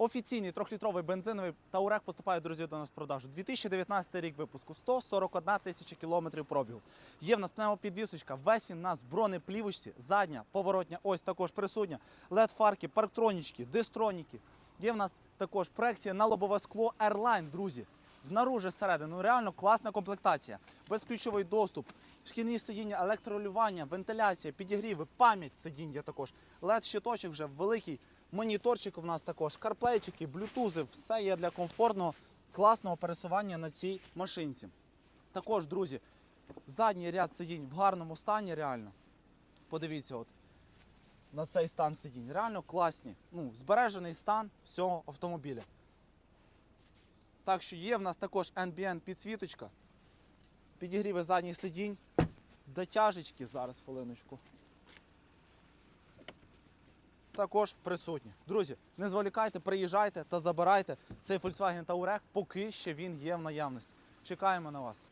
Офіційний трьохлітровий бензиновий Таурек поступає, друзі, до нас в продажу. 2019 рік випуску, 141 тисяча кілометрів пробігу. Є в нас пневмопідвісочка, весь він у нас бронеплівочці, задня, поворотня, ось також присутня, LED-фарки, парктронічки, дистроніки. Є в нас також проекція на лобове скло Airline, друзі. Знаружи зсередини, ну реально класна комплектація. Безключовий доступ, шкільні сидіння, електролювання, вентиляція, підігріви, пам'ять сидіння також. led щиточок вже великий. Моніторчик у нас також, карплейчики, блютузи, все є для комфортного, класного пересування на цій машинці. Також, друзі, задній ряд сидінь в гарному стані, реально. Подивіться, от на цей стан сидінь. Реально класні. Ну, збережений стан всього автомобіля. Так що є в нас також NBN підсвіточка, підігріви задніх сидінь, дотяжечки, зараз хвилиночку. Також присутні. Друзі, не зволікайте, приїжджайте та забирайте цей Volkswagen Touareg, поки ще він є в наявності. Чекаємо на вас.